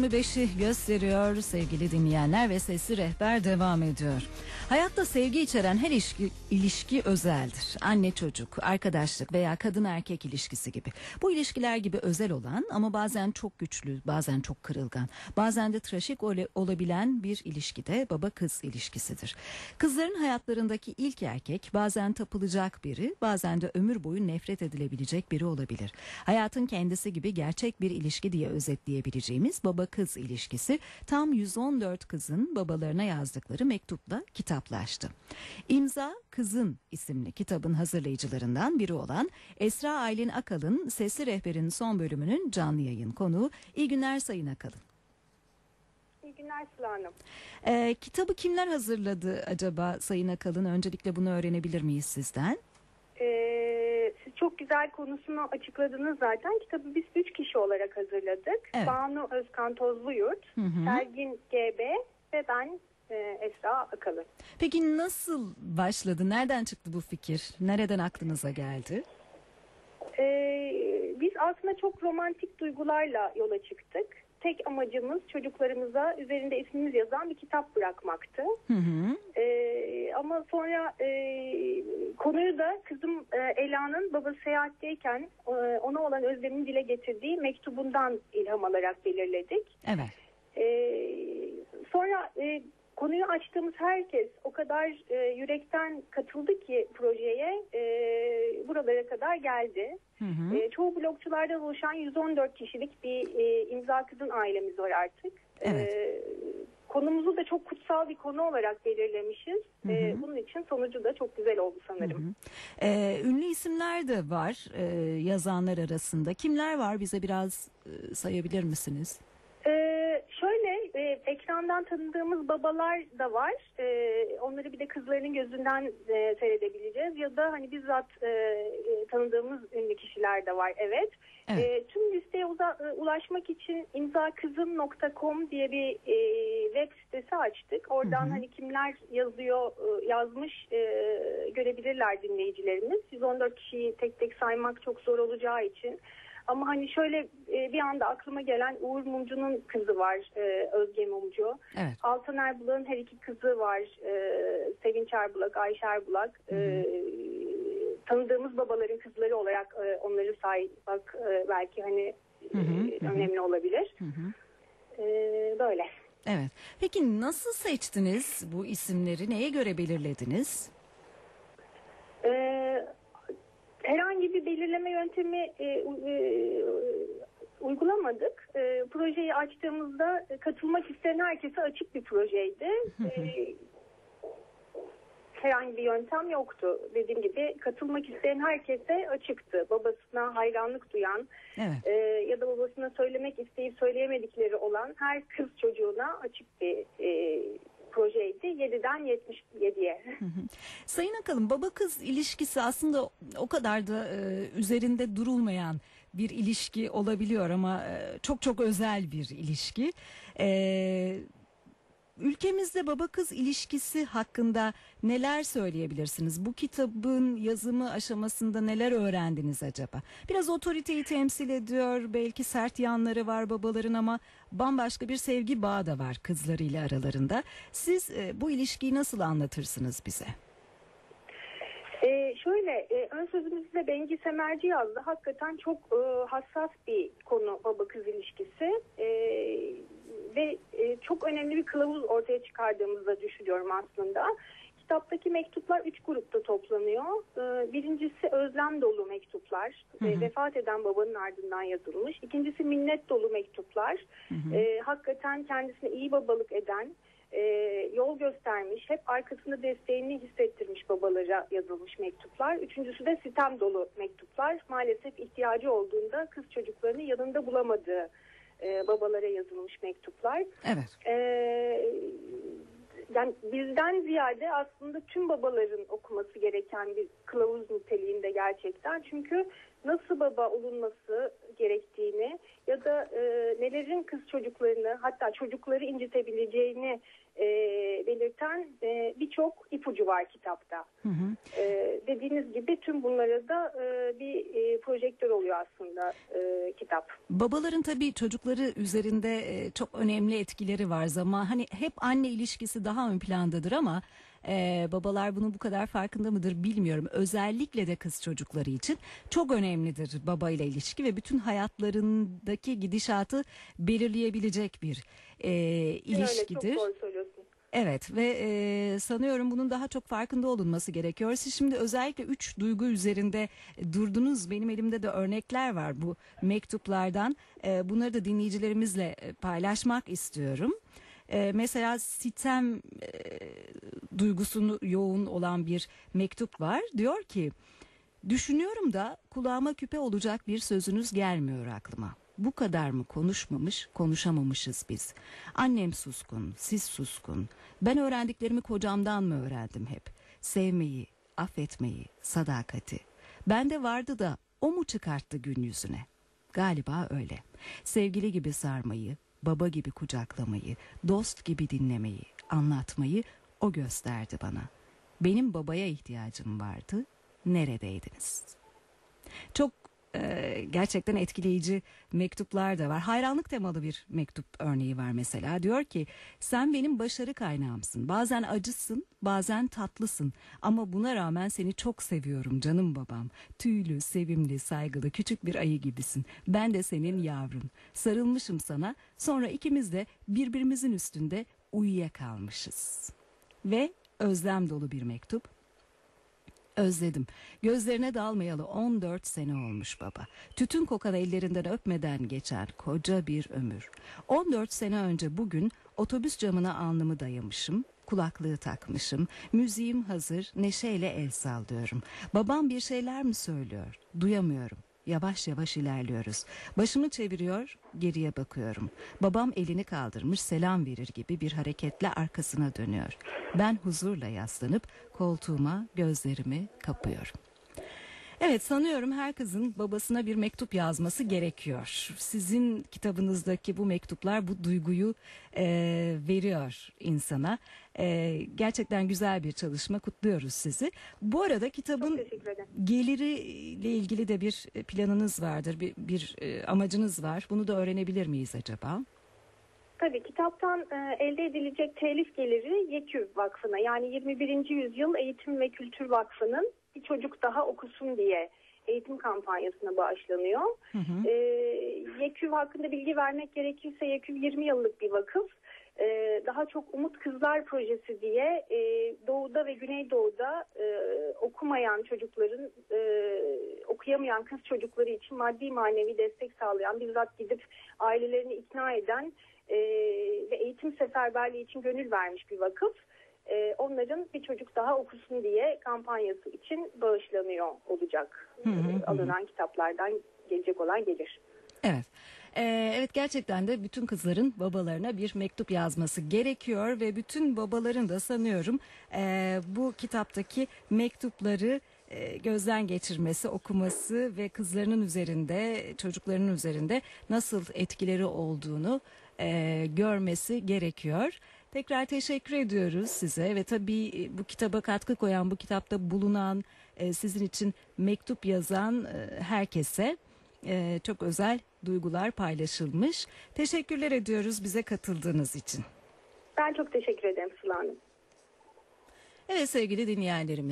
25'i gösteriyor sevgili dinleyenler ve sesli rehber devam ediyor. Hayatta sevgi içeren her ilişki, ilişki özeldir. Anne çocuk, arkadaşlık veya kadın erkek ilişkisi gibi. Bu ilişkiler gibi özel olan ama bazen çok güçlü, bazen çok kırılgan, bazen de trajik ol- olabilen bir ilişkide baba kız ilişkisidir. Kızların hayatlarındaki ilk erkek bazen tapılacak biri, bazen de ömür boyu nefret edilebilecek biri olabilir. Hayatın kendisi gibi gerçek bir ilişki diye özetleyebileceğimiz baba kız ilişkisi tam 114 kızın babalarına yazdıkları mektupla kitaplaştı. İmza Kızın isimli kitabın hazırlayıcılarından biri olan Esra Aylin Akalın Sesli Rehber'in son bölümünün canlı yayın konuğu. İyi günler Sayın Akalın. İyi günler Sıla Hanım. Ee, kitabı kimler hazırladı acaba Sayın Akalın? Öncelikle bunu öğrenebilir miyiz sizden? Ee, siz çok güzel konusunu açıkladınız zaten. Kitabı biz üç kişi olarak hazırladık. Evet. Banu Özkan Tozluyurt, Hı hı. Sergin GB ve ben e, Esra Akalın. Peki nasıl başladı? Nereden çıktı bu fikir? Nereden aklınıza geldi? Ee, biz aslında çok romantik duygularla yola çıktık. Tek amacımız çocuklarımıza üzerinde ismimiz yazan bir kitap bırakmaktı. Hı hı. Ee, ama sonra e, konuyu da kızım e, Ela'nın babası seyahatteyken e, ona olan özlemini dile getirdiği mektubundan ilham alarak belirledik. Evet. Ee, sonra e, konuyu açtığımız herkes o kadar e, yürekten katıldı ki projeye e, buralara kadar geldi. Hı hı. E, çoğu blogçulardan oluşan 114 kişilik bir e, imza kızın ailemiz var artık. Evet. E, konumuzu da çok kutsal bir konu olarak belirlemişiz. Hı E, hı. bunun için sonucu da çok güzel oldu sanırım. Hı hı. Ee, ünlü isimler de var e, yazanlar arasında. Kimler var? Bize biraz e, sayabilir misiniz? Ee, e, ekrandan tanıdığımız babalar da var. Ee, onları bir de kızlarının gözünden e, seyredebileceğiz. Ya da hani bizzat e, e, tanıdığımız ünlü kişiler de var. Evet. Evet. Ee, tüm listeye uza- e, ulaşmak için imzakızım.com diye bir e, web sitesi açtık. Oradan Hı hı. hani kimler yazıyor, e, yazmış e, görebilirler dinleyicilerimiz. 114 kişiyi tek tek saymak çok zor olacağı için. Ama hani şöyle e, bir anda aklıma gelen Uğur Mumcu'nun kızı var e, Özge Mumcu. Evet. Altan Erbulak'ın her iki kızı var e, Sevinç Erbulak, Ayşe Erbulak. E, tanıdığımız babaların kızları olarak e, onları saymak e, belki hani Hı hı, e, hı hı. önemli olabilir. Hı hı. E, böyle. Evet. Peki nasıl seçtiniz bu isimleri? Neye göre belirlediniz? E, bir belirleme yöntemi e, e, uygulamadık. E, projeyi açtığımızda katılmak isteyen herkese açık bir projeydi. E, herhangi bir yöntem yoktu. Dediğim gibi katılmak isteyen herkese açıktı. Babasına hayranlık duyan Evet. e, ya da babasına söylemek isteyip söyleyemedikleri olan her kız çocuğuna açık bir e, projeydi. 7'den 77'ye. Sayın Akalın baba kız ilişkisi aslında o kadar da e, üzerinde durulmayan bir ilişki olabiliyor ama e, çok çok özel bir ilişki. E, ülkemizde baba kız ilişkisi hakkında neler söyleyebilirsiniz? Bu kitabın yazımı aşamasında neler öğrendiniz acaba? Biraz otoriteyi temsil ediyor, belki sert yanları var babaların ama bambaşka bir sevgi bağı da var kızlarıyla aralarında. Siz e, bu ilişkiyi nasıl anlatırsınız bize? Ee, şöyle e, ön sözümüzde Bengi Semerci yazdı. Hakikaten çok e, hassas bir konu baba kız ilişkisi. E, ve e, çok önemli bir kılavuz ortaya çıkardığımızı da düşünüyorum aslında. Kitaptaki mektuplar üç grupta toplanıyor. E, birincisi özlem dolu mektuplar. Hı hı. E, vefat eden babanın ardından yazılmış. İkincisi minnet dolu mektuplar. E, hakikaten kendisine iyi babalık eden, e, yol göstermiş, hep arkasında desteğini hissettirmiş babalara yazılmış mektuplar. Üçüncüsü de sitem dolu mektuplar. Maalesef ihtiyacı olduğunda kız çocuklarını yanında bulamadığı e, babalara yazılmış mektuplar. Evet. E, yani bizden ziyade aslında tüm babaların okuması gereken bir kılavuz niteliğinde gerçekten. Çünkü nasıl baba olunması gerektiğini ya da e, nelerin kız çocuklarını hatta çocukları incitebileceğini e, belirten e, birçok ipucu var kitapta. Hı hı. E, dediğiniz gibi tüm bunlara da e, bir e, projektör oluyor aslında e, kitap. Babaların tabii çocukları üzerinde e, çok önemli etkileri var zaman hani hep anne ilişkisi daha ön plandadır ama e, babalar bunun bu kadar farkında mıdır bilmiyorum. Özellikle de kız çocukları için çok önemlidir baba ile ilişki ve bütün hayatlarındaki gidişatı belirleyebilecek bir e, ilişkidir. Öyle çok doğru söylüyorsun. Evet ve e, sanıyorum bunun daha çok farkında olunması gerekiyor. Siz şimdi özellikle üç duygu üzerinde durdunuz. Benim elimde de örnekler var bu mektuplardan. E, bunları da dinleyicilerimizle e, paylaşmak istiyorum. E, mesela sitem e, duygusunu yoğun olan bir mektup var. Diyor ki düşünüyorum da kulağıma küpe olacak bir sözünüz gelmiyor aklıma. Bu kadar mı konuşmamış, konuşamamışız biz. Annem suskun, siz suskun. Ben öğrendiklerimi kocamdan mı öğrendim hep? Sevmeyi, affetmeyi, sadakati. Bende vardı da o mu çıkarttı gün yüzüne? Galiba öyle. Sevgili gibi sarmayı, baba gibi kucaklamayı, dost gibi dinlemeyi, anlatmayı o gösterdi bana. Benim babaya ihtiyacım vardı. Neredeydiniz? Çok e, gerçekten etkileyici mektuplar da var. Hayranlık temalı bir mektup örneği var mesela. Diyor ki sen benim başarı kaynağımsın. Bazen acısın, bazen tatlısın. Ama buna rağmen seni çok seviyorum canım babam. Tüylü, sevimli, saygılı, küçük bir ayı gibisin. Ben de senin yavrun. Sarılmışım sana. Sonra ikimiz de birbirimizin üstünde uyuyakalmışız. Ve özlem dolu bir mektup. Özledim. Gözlerine dalmayalı 14 sene olmuş baba. Tütün kokan ellerinden öpmeden geçen koca bir ömür. 14 sene önce bugün otobüs camına alnımı dayamışım. Kulaklığı takmışım. Müziğim hazır. Neşeyle el sallıyorum. Babam bir şeyler mi söylüyor? Duyamıyorum. Yavaş yavaş ilerliyoruz. Başımı çeviriyor, geriye bakıyorum. Babam elini kaldırmış selam verir gibi bir hareketle arkasına dönüyor. Ben huzurla yaslanıp koltuğuma gözlerimi kapıyorum. Evet sanıyorum her kızın babasına bir mektup yazması gerekiyor. Sizin kitabınızdaki bu mektuplar bu duyguyu e, veriyor insana. E, gerçekten güzel bir çalışma kutluyoruz sizi. Bu arada kitabın geliriyle ilgili de bir planınız vardır, bir, bir e, amacınız var. Bunu da öğrenebilir miyiz acaba? Tabii kitaptan e, elde edilecek telif geliri YEKÜ Vakfı'na yani 21. Yüzyıl Eğitim ve Kültür Vakfı'nın bir çocuk daha okusun diye eğitim kampanyasına bağışlanıyor. Hı hı. E, YEKÜ hakkında bilgi vermek gerekirse YEKÜ 20 yıllık bir vakıf. E, daha çok Umut Kızlar Projesi diye e, Doğu'da ve Güneydoğu'da e, okumayan çocukların, e, okuyamayan kız çocukları için maddi manevi destek sağlayan, bizzat gidip ailelerini ikna eden e, ve eğitim seferberliği için gönül vermiş bir vakıf. E, onların bir çocuk daha okusun diye kampanyası için bağışlanıyor olacak. Hı hı hı. E, alınan kitaplardan gelecek olan gelir. Evet. Ee, evet gerçekten de bütün kızların babalarına bir mektup yazması gerekiyor ve bütün babaların da sanıyorum e, bu kitaptaki mektupları e, gözden geçirmesi, okuması ve kızlarının üzerinde, çocuklarının üzerinde nasıl etkileri olduğunu e, görmesi gerekiyor. Tekrar teşekkür ediyoruz size ve tabii e, bu kitaba katkı koyan, bu kitapta bulunan, e, sizin için mektup yazan e, herkese çok özel duygular paylaşılmış. Teşekkürler ediyoruz bize katıldığınız için. Ben çok teşekkür ederim Sıla Hanım. Evet sevgili dinleyenlerimiz.